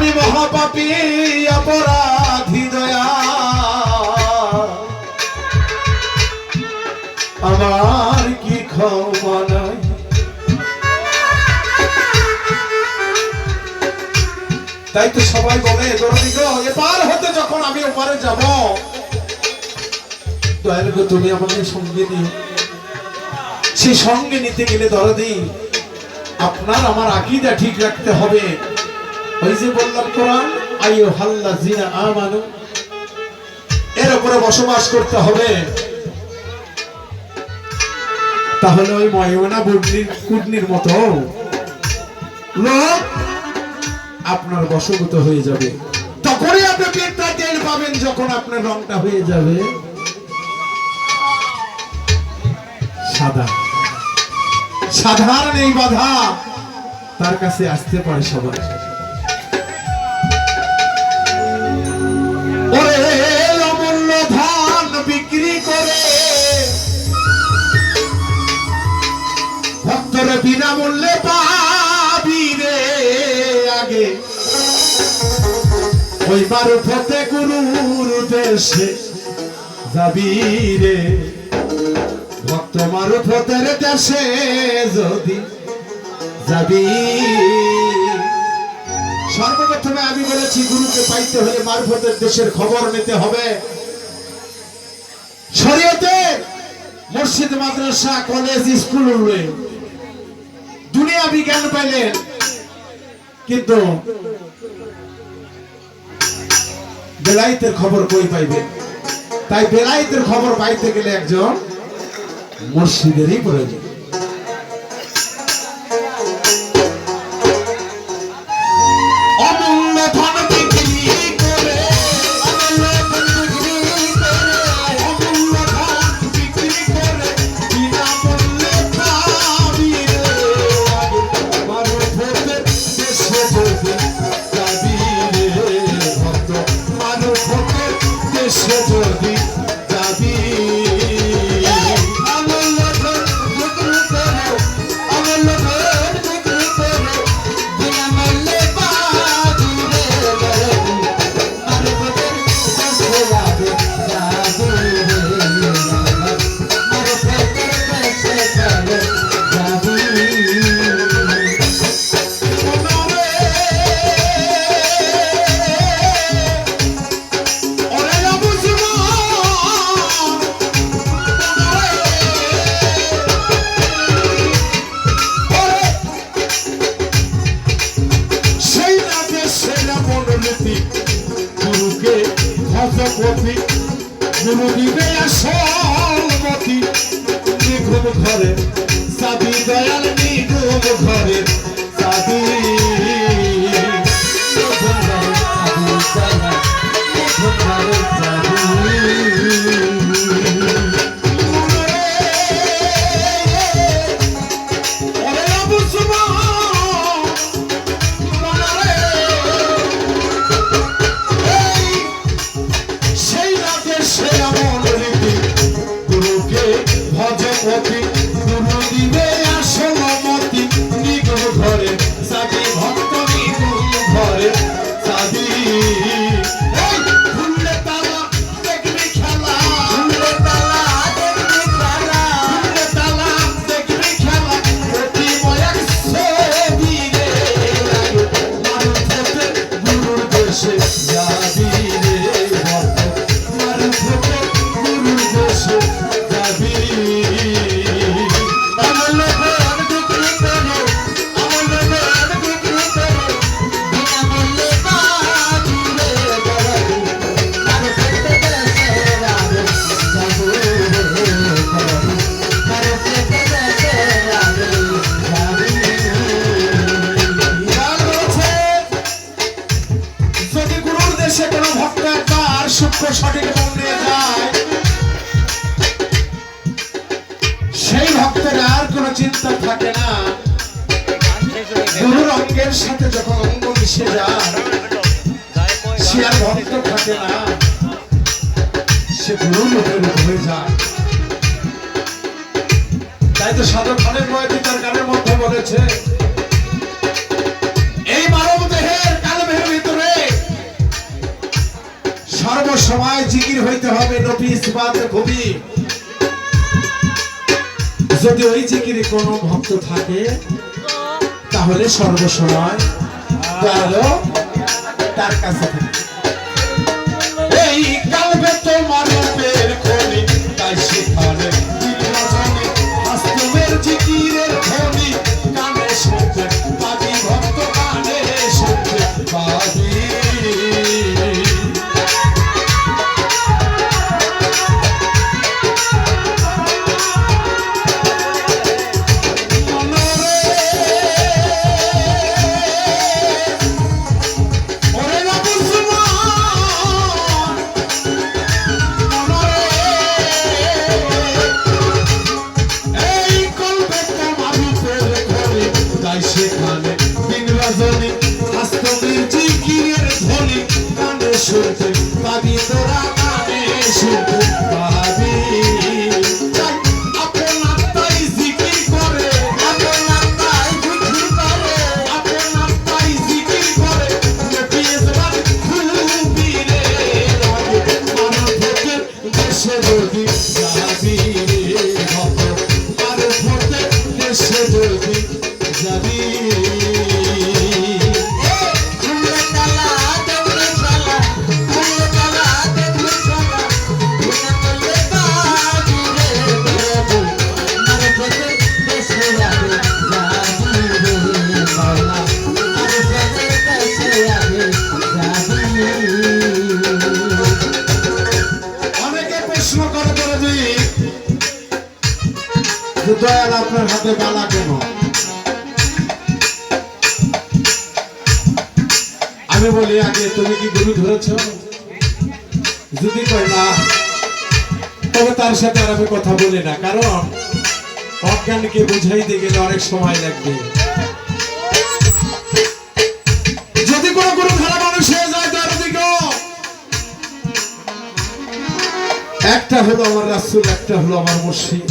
আমি অপরাধী দয়া। আমার কি ক্ষমা নাই? তাই তো সবাই বলে এপার হতে যখন আমি ওপারে যাব, দয়াল তুমি আমাকে সঙ্গে নিও। সে সঙ্গে নিতে গেলে দরদি, আপনার আমার আকিদা ঠিক রাখতে হবে। ওই যে বললাম এর উপরে বসবাস করতে হবে। তাহলে ওই ময়না বুডনির কুডনির মতো। লোক আপনার বশগত হয়ে যাবে। তখনই আপনি পেটটা তেল পাবেন যখন আপনার রংটা হয়ে যাবে। সাদা। সাধারণ এই বাধা তার কাছে আসতে পারে সবাই ওই মারুফতে গুরুর দেশে যাবি রে। ভক্ত দেশে যদি যাবি। সর্বপ্রথমে আমি বলেছি, গুরুকে পাইতে হলে মারফতের দেশের খবর নিতে হবে। শরীয়তে মসজিদ, মাদ্রাসা, কলেজ, স্কুল দুনিয়া বিজ্ঞান পাইলেন, কিন্তু বেলাইতের খবর কই পাইবে? তাই বেলাইতের খবর পাইতে গেলে একজন মসজিদেরই প্রয়োজন। ঘরে না সে লোকের হয়ে যায় তাই তো খানের তার গানের মধ্যে বলেছে এই মানব দেহের ভিতরে সর্বসময় জিকির হইতে হবে নবী কবি যদি ওই জিকিরে কোনো ভক্ত থাকে তাহলে সর্বসময় তার কাছে থাকে। তুমি কি গুরু ধরেছ? যদি কয় না, তবে তার সাথে আর আমি কথা বলি না। কারণ, অজ্ঞানকে বুঝাইতে গেলে অনেক সময় লাগবে। একটা হলো আমার রাসূল, একটা হলো আমার মুর্শিদ।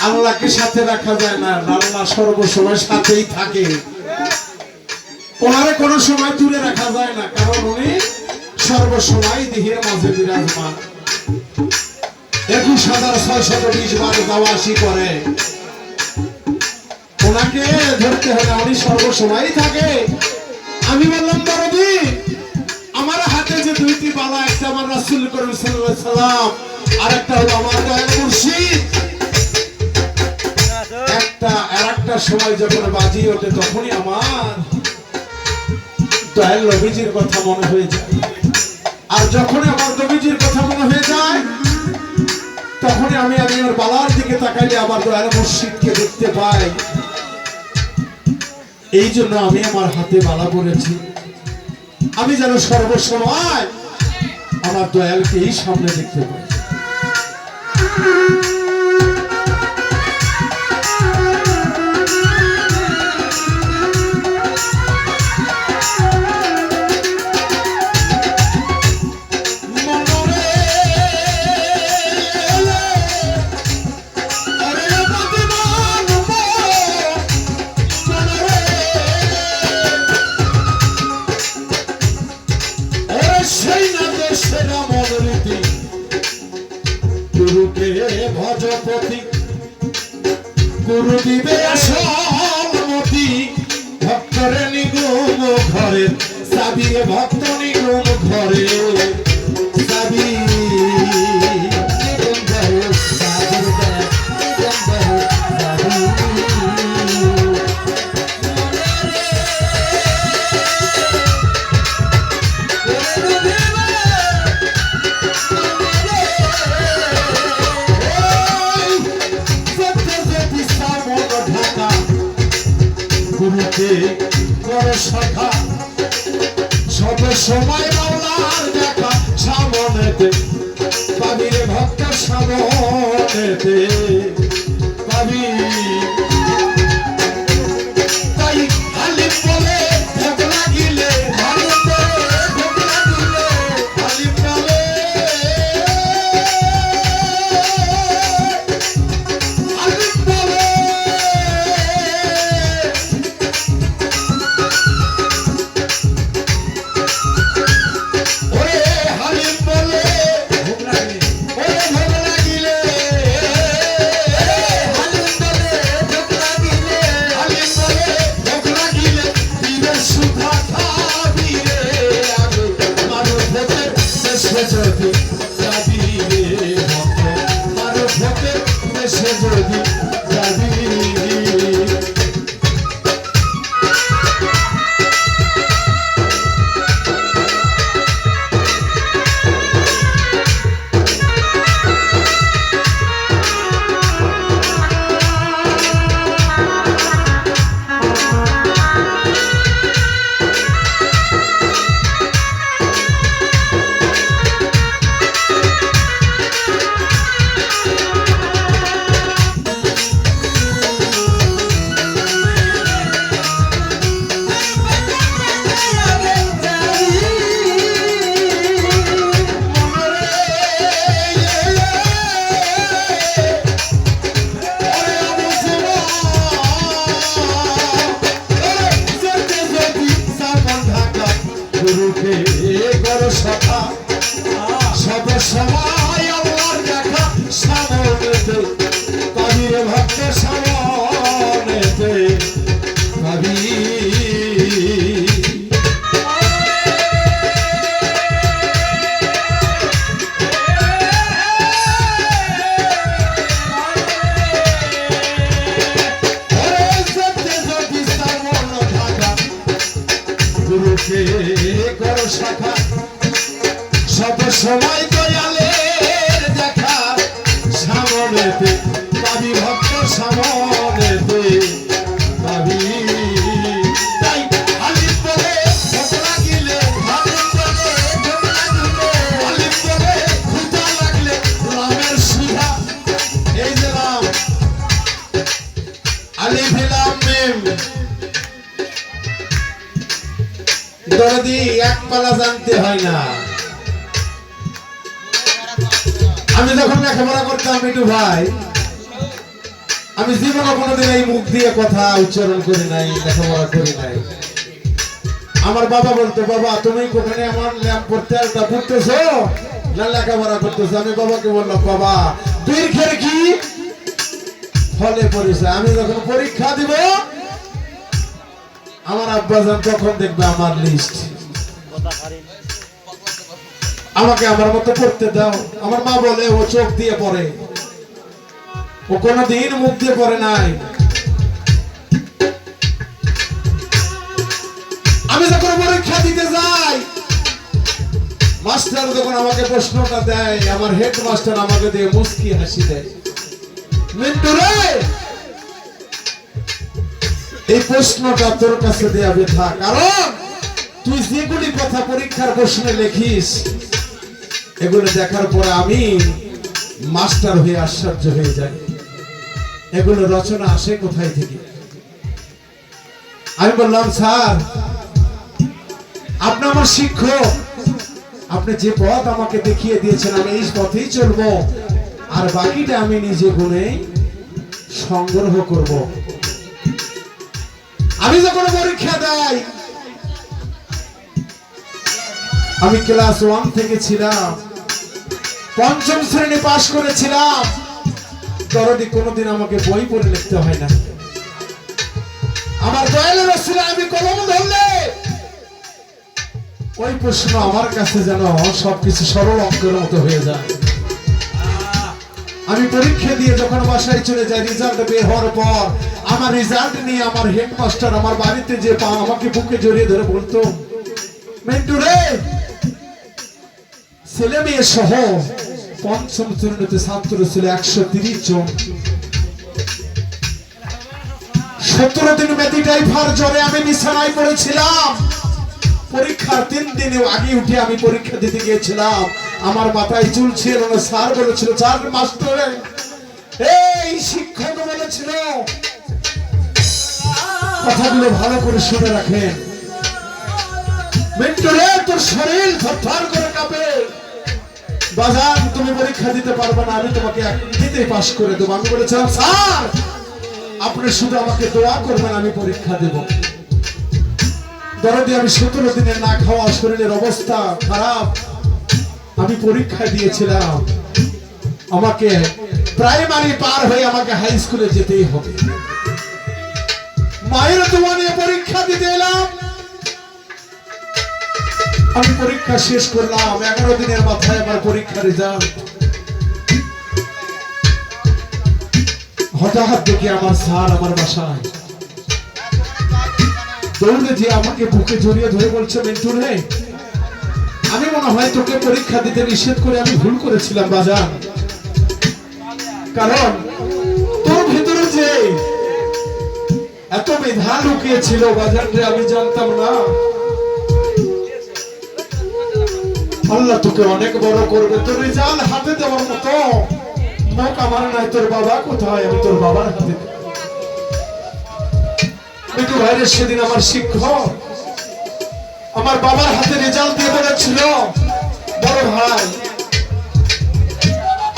আল্লাহকে সাথে রাখা যায় না, আল্লাহ সর্বসময় সাথেই থাকে। ওনারে কোনো সময় দূরে রাখা যায় না কারণ উনি সর্বসময় দেহের মাঝে বিরাজমান। একুশ হাজার ছয়শত বিশ বার যাওয়া আসি করে। ওনাকে ধরতে হলে উনি সর্বসময় থাকে। আমি বললাম দরদি আমার হাতে যে দুইটি বালা একটা আমার রাসূল করিম সাল্লাম আর একটা হলো আমার দয়াল মুর্শিদ। একটা আর একটা সময় যখন বাজি ওঠে তখনই আমার দয়াল নবীজির কথা মনে হয়ে যায়। আর যখনই আমার নবীজির কথা মনে হয়ে যায়, তখনই আমি আমি ওর বালার দিকে তাকাইলে আবার দয়াল মুর্শিদকে দেখতে পাই। এই জন্য আমি আমার হাতে বালা পরেছি। আমি যেন সর্বসময় আমার দয়ালকে এই সামনে দেখতে পাই। গুরু দিবে সম্মতি ভক্তরে নিগম ঘরে সাবিয়ে ভক্ত নিগম ঘরে। সময় মাওলার দেখা সামনেতে। পাবি রে ভক্ত সামনেতে। আমি যখন লেখাপড়া করতাম মিটু ভাই, আমি জীবনে কোনোদিন এই মুখ দিয়ে কথা উচ্চারণ করি নাই, লেখাপড়া করি নাই। আমার বাবা বলতো, বাবা, তুমি কোখানে আমার ল্যাম্প পড়তে একটা পড়তেছো? না লেখাপড়া করতেছো? আমি বাবাকে বললাম, বাবা বীরখের কি ফলে পরিচয় আমি যখন পরীক্ষা দিব, আমার আব্বাজান তখন দেখবে আমার লিস্ট আমাকে আমার মতো পড়তে দাও। আমার মা বলে, ও চোখ দিয়ে পড়ে। ও কোনদিন মুখ দিয়ে পড়ে নাই। আমি যখন পরীক্ষা দিতে যাই, মাস্টার যখন আমাকে প্রশ্নটা দেয়, আমার হেড মাস্টার আমাকে দিয়ে মুস্কি হাসি দেয়। এই প্রশ্নটা তোর কাছে দেয়া বৃথা, কারণ তুই যেগুলি কথা পরীক্ষার প্রশ্নে লেখিস, এগুলো দেখার পরে আমি মাস্টার হয়ে আশ্চর্য হয়ে যাই। এগুলো রচনা আসে কোথায় থেকে? আমি বললাম, স্যার, আপনি আমার শিক্ষক। আপনি যে পথ আমাকে দেখিয়ে দিয়েছেন, আমি এই পথেই চলবো। আর বাকিটা আমি নিজে গুণে সংগ্রহ করব। আমি যখন পরীক্ষা দেয় আমি ক্লাস ওয়ান থেকে ছিলাম, পঞ্চম শ্রেণি পাশ করেছিলাম। দরদি কোনোদিন আমাকে বই পড়ে লিখতে হয় না। আমার দয়ালের ছিল আমি কলম ধরলে ওই প্রশ্ন আমার কাছে যেন সবকিছু সরল অঙ্কের মতো হয়ে যায়। আমি পরীক্ষা দিয়ে যখন বাসায় চলে যাই রেজাল্ট বের হওয়ার পর আমার রেজাল্ট নিয়ে আমার হেডমাস্টার আমার বাড়িতে যে পা আমাকে বুকে জড়িয়ে ধরে বলতো ছেলে মেয়ে সহ পঞ্চম শ্রেণীতে ছাত্র ছিল একশো তিরিশ জন। সতেরো দিন মেদি টাইফার জ্বরে আমি বিছানায় পড়েছিলাম। পরীক্ষার তিন দিনে আগে উঠে আমি পরীক্ষা দিতে গিয়েছিলাম। আমার মাথায় চুল ছিল না স্যার বলেছিল স্যার মাস্টার এই শিক্ষক বলেছিল, কথাগুলো ভালো করে শুনে রাখেন। তুমি পরীক্ষা দিতে পারবে না, আমি তোমাকে পাশ করে দেবো। আমি আপনি শুধু আমাকে দোয়া করবেন, আমি পরীক্ষা দেব। দরদি আমি সতেরো দিনের না খাওয়া, শরীরের অবস্থা খারাপ। আমি পরীক্ষা দিয়েছিলাম। আমাকে প্রাইমারি পার হয়ে আমাকে হাই স্কুলে যেতেই হবে। মায়ের দোয়া পরীক্ষা দিতে এলাম। আমি পরীক্ষা শেষ করলাম। এগারো দিনের মাথায় আমার পরীক্ষা রেজাল্ট হঠাৎ দেখে আমার স্যার আমার বাসায়। দৌড়ে যে আমাকে বুকে জড়িয়ে ধরে বলছে, মেন্টু রে আমি মনে হয় তোকে পরীক্ষা দিতে নিষেধ করে আমি ভুল করেছিলাম বাজার কারণ তোর ভিতরে যে এত মেধা লুকিয়ে ছিল বাজার আমি জানতাম না। আল্লাহ তোকে অনেক বড় করবে। তোর রেজাল হাতে দেওয়ার মতো মুখ আমার নাই। তোর বাবা কোথায়? আমি তোর বাবার হাতে। মিঠু ভাইয়ের সেদিন আমার শিক্ষক আমার বাবার হাতে রেজাল্ট দিয়ে বলেছিল, বড় ভাই,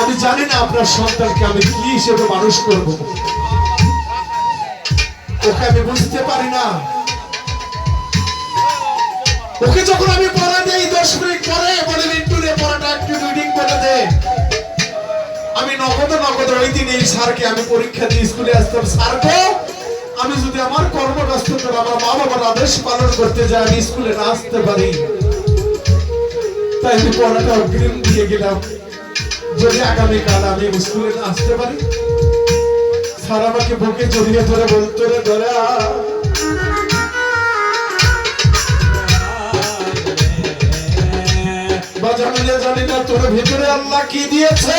আমি জানি না আপনার সন্তানকে আমি কি হিসেবে মানুষ করব। ওকে আমি বুঝতে পারি না। ওকে যখন আমি পড়া দেই দশ মিনিট পরে, বলে মিন্টু পড়াটা একটু রিডিং করে দে। আমি নগদ নগদ ওই দিন এই স্যারকে আমি পরীক্ষা দিয়ে স্কুলে আসতাম। স্যার গো আমি যদি আমার কর্মব্যস্ত করে আমার মা বাবার আদেশ পালন করতে যাই, আমি স্কুলে না আসতে পারি। তাই আমি পড়াটা অগ্রিম দিয়ে গেলাম। যদি আগামীকাল আমি স্কুলে না আসতে পারি, স্যার আমাকে বুকে জড়িয়ে ধরে বলতো রে ধরে। জানি না তোর ভিতরে আল্লাহ কি দিয়েছে।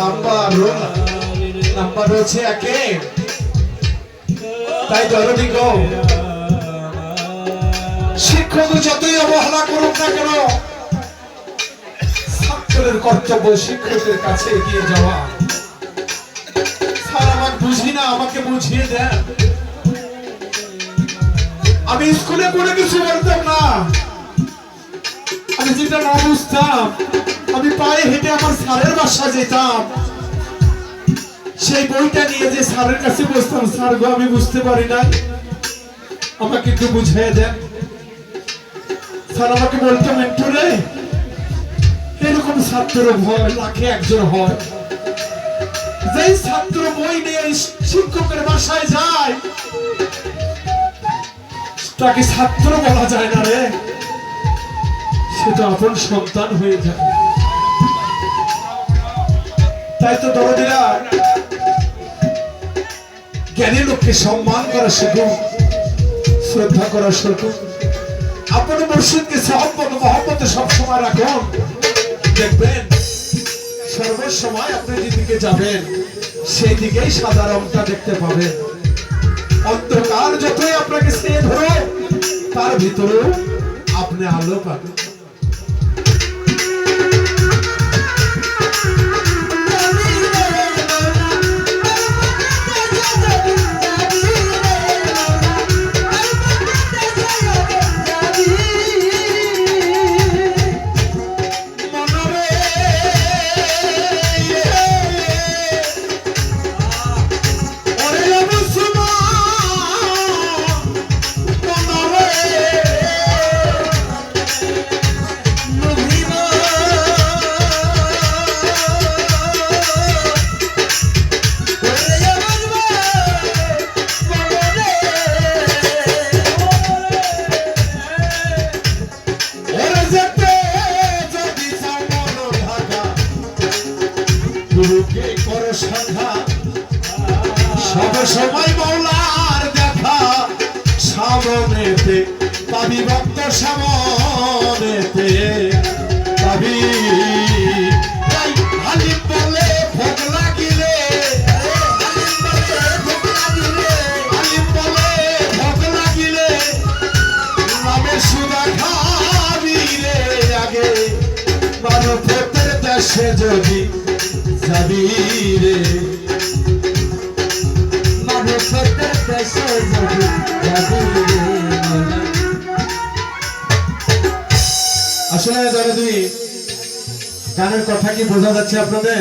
নাম্বার নাম্বার রয়েছে একে। তাই দরদি গো শিক্ষক যতই অবহেলা করুক না কেন, ছাত্রের কর্তব্য শিক্ষকের কাছে এগিয়ে যাওয়া। স্যার আমার বুঝি না, আমাকে বুঝিয়ে দেন। আমি স্কুলে কোনো কিছু বলতাম না। আমি যেটা না বুঝতাম আমি পায়ে হেঁটে আমার স্যারের বাসা যেতাম। সেই বইটা নিয়ে যে স্যারের কাছে বসতাম, স্যার গো, আমি বুঝতে পারি না আমাকে একটু বুঝিয়ে দেন। স্যার আমাকে বলতো মেন্টু রে এরকম ছাত্র ভয়, লাখে একজন হয়। যেই ছাত্র বই নিয়ে শিক্ষকের বাসায় যায়, তাকে ছাত্র বলা যায় না রে। সেটা আপন সন্তান হয়ে যায়। তাই তো দরদিরা জ্ঞানী লোককে সম্মান করা শ্রদ্ধা করা মহব্বতে সবসময় রাখুন। দেখবেন, সর্বসময় আপনি যেদিকে যাবেন সেই দিকেই সাদা রংটা দেখতে পাবেন। অন্ধকার যতই আপনাকে সে ধরো তার ভিতরেও আপনি আলো পাবেন। সামনেতে পাবি ভক্ত সামনেতে। পাবি। হালিম বলে ভোগ লাগিলে। হালিম বলে ভোগ লাগিলে। নামে সুদা খাবি রে আগে। মানবের দেশে যদি যাবি রে। আসলে দাদাদি গানের কথা কি বোঝা যাচ্ছে আপনাদের?